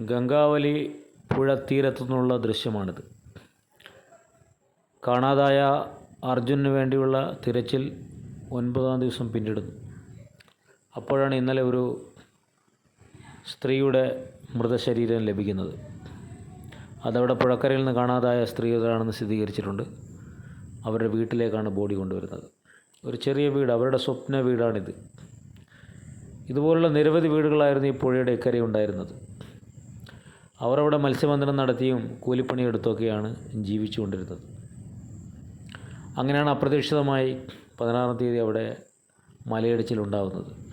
ഗംഗാവലി പുഴ തീരത്തു നിന്നുള്ള ദൃശ്യമാണിത്. കാണാതായ അർജുനു വേണ്ടിയുള്ള തിരച്ചിൽ ഒൻപതാം ദിവസം പിന്നിടുന്നു. അപ്പോഴാണ് ഇന്നലെ ഒരു സ്ത്രീയുടെ മൃതശരീരം ലഭിക്കുന്നത്. അതവിടെ പുഴക്കരയിൽ നിന്ന് കാണാതായ സ്ത്രീകളാണെന്ന് സ്ഥിരീകരിച്ചിട്ടുണ്ട്. അവരുടെ വീട്ടിലേക്കാണ് ബോഡി കൊണ്ടുവരുന്നത്. ഒരു ചെറിയ വീട് അവരുടെ സ്വപ്ന വീടാണിത്. ഇതുപോലുള്ള നിരവധി വീടുകളായിരുന്നു ഈ പുഴയുടെ ഇക്കരെ ഉണ്ടായിരുന്നത് അവർ അവിടെ മത്സ്യബന്ധനം നടത്തിയും കൂലിപ്പണിയെടുത്തൊക്കെയാണ് ജീവിച്ചുകൊണ്ടിരുന്നത്. അങ്ങനെയാണ് അപ്രതീക്ഷിതമായി പതിനാറാം തീയതി അവിടെ മലയിടിച്ചിലുണ്ടാകുന്നത്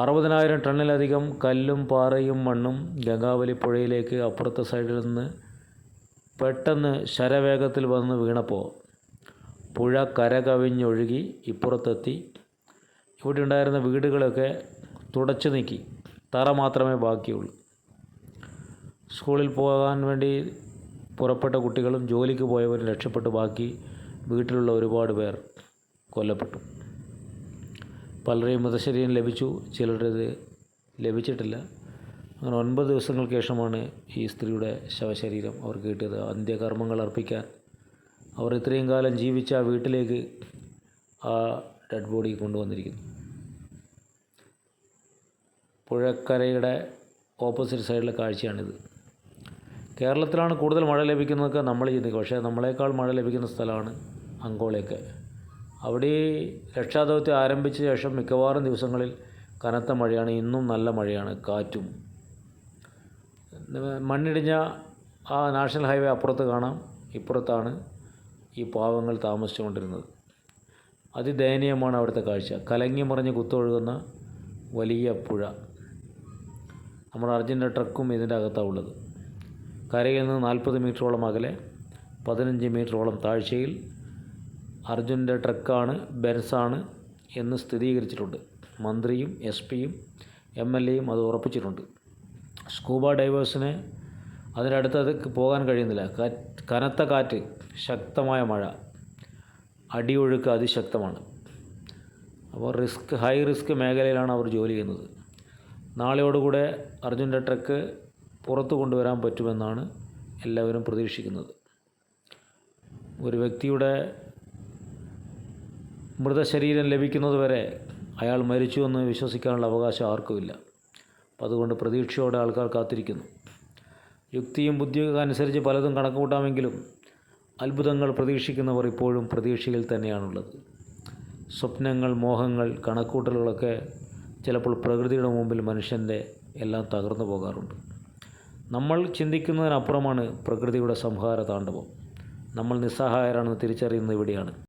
അറുപതിനായിരം ടണ്ണിലധികം കല്ലും പാറയും മണ്ണും ഗംഗാവലി പുഴയിലേക്ക് അപ്പുറത്തെ സൈഡിൽ നിന്ന് പെട്ടെന്ന് ശരവേഗത്തിൽ വന്ന് വീണപ്പോൾ പുഴ കര കവിഞ്ഞൊഴുകി ഇപ്പുറത്തെത്തി. ഇവിടെ ഉണ്ടായിരുന്ന വീടുകളൊക്കെ തുടച്ചു നീക്കി. തറ മാത്രമേ ബാക്കിയുള്ളൂ. സ്കൂളിൽ പോകാൻ വേണ്ടി പുറപ്പെട്ട കുട്ടികളും ജോലിക്ക് പോയവരും രക്ഷപ്പെട്ട്. ബാക്കി വീട്ടിലുള്ള ഒരുപാട് പേർ കൊല്ലപ്പെട്ടു. പലരെയും മൃതശരീരം ലഭിച്ചു. ചിലരുടേത് ലഭിച്ചിട്ടില്ല. അങ്ങനെ ഒൻപത് ദിവസങ്ങൾക്ക് ശേഷമാണ് ഈ സ്ത്രീയുടെ ശവശരീരം അവർക്ക് കിട്ടിയത്. അന്ത്യകർമ്മങ്ങൾ അർപ്പിക്കാൻ അവർ ഇത്രയും കാലം ജീവിച്ച ആ വീട്ടിലേക്ക് ആ ഡെഡ് ബോഡി കൊണ്ടുവന്നിരിക്കുന്നു. പുഴക്കരയുടെ ഓപ്പോസിറ്റ് സൈഡിലെ കാഴ്ചയാണിത്. കേരളത്തിലാണ് കൂടുതൽ മഴ ലഭിക്കുന്നതൊക്കെ നമ്മൾ ചിന്തിക്കും പക്ഷേ നമ്മളെക്കാൾ മഴ ലഭിക്കുന്ന സ്ഥലമാണ് അങ്കോളയൊക്കെ അവിടെ രക്ഷാദൗത്യം ആരംഭിച്ച ശേഷം മിക്കവാറും ദിവസങ്ങളിൽ കനത്ത മഴയാണ്. ഇന്നും നല്ല മഴയാണ്. കാറ്റും. മണ്ണിടിഞ്ഞ ആ നാഷണൽ ഹൈവേ അപ്പുറത്ത് കാണാം. ഇപ്പുറത്താണ് ഈ പാവങ്ങൾ താമസിച്ചുകൊണ്ടിരുന്നത്. അതിദയനീയമാണ് അവിടുത്തെ കാഴ്ച. കലങ്ങി മറിഞ്ഞ് കുത്തൊഴുകുന്ന വലിയ പുഴ. നമ്മുടെ അർജുന്റെ ട്രക്കും ഇതിന്റെ അകത്താണ് ഉള്ളത്. കരയിൽ നിന്ന് നാൽപ്പത് മീറ്ററോളം അകലെ പതിനഞ്ച് മീറ്ററോളം താഴ്ചയിൽ അർജുന്റെ ട്രക്കാണ് ബെൻസാണ് എന്ന് സ്ഥിരീകരിച്ചിട്ടുണ്ട്. മന്ത്രിയും എസ് പിയും എം എൽ എയും അത് ഉറപ്പിച്ചിട്ടുണ്ട്. സ്കൂബ ഡൈവേഴ്സിന് അതിനടുത്തത് പോകാൻ കഴിയുന്നില്ല. കനത്ത കാറ്റ് ശക്തമായ മഴ അടിയൊഴുക്ക് അതിശക്തമാണ്. അപ്പോൾ റിസ്ക് ഹൈ റിസ്ക് മേഖലയിലാണ് അവർ ജോലി ചെയ്യുന്നത്. നാളെയോടുകൂടെ അർജുന്റെ ട്രക്ക് പുറത്തു കൊണ്ടുവരാൻ പറ്റുമെന്നാണ് എല്ലാവരും പ്രതീക്ഷിക്കുന്നത്. ഒരു വ്യക്തിയുടെ മൃതശരീരം ലഭിക്കുന്നതുവരെ അയാൾ മരിച്ചു എന്ന് വിശ്വസിക്കാനുള്ള അവകാശം ആർക്കുമില്ല അപ്പം അതുകൊണ്ട് പ്രതീക്ഷയോടെ ആൾക്കാർ കാത്തിരിക്കുന്നു. യുക്തിയും ബുദ്ധിയൊക്കെ അനുസരിച്ച് പലതും കണക്ക് കൂട്ടാമെങ്കിലും അത്ഭുതങ്ങൾ പ്രതീക്ഷിക്കുന്നവർ ഇപ്പോഴും പ്രതീക്ഷയിൽ തന്നെയാണുള്ളത്. സ്വപ്നങ്ങൾ മോഹങ്ങൾ കണക്കൂട്ടലുകളൊക്കെ ചിലപ്പോൾ പ്രകൃതിയുടെ മുമ്പിൽ മനുഷ്യന്റെ എല്ലാം തകർന്നു പോകാറുണ്ട്. നമ്മൾ ചിന്തിക്കുന്നതിനപ്പുറമാണ് പ്രകൃതിയുടെ സംഹാര താണ്ഡവം. നമ്മൾ നിസ്സഹായരാണെന്ന് തിരിച്ചറിയുന്നത് ഇവിടെയാണ്.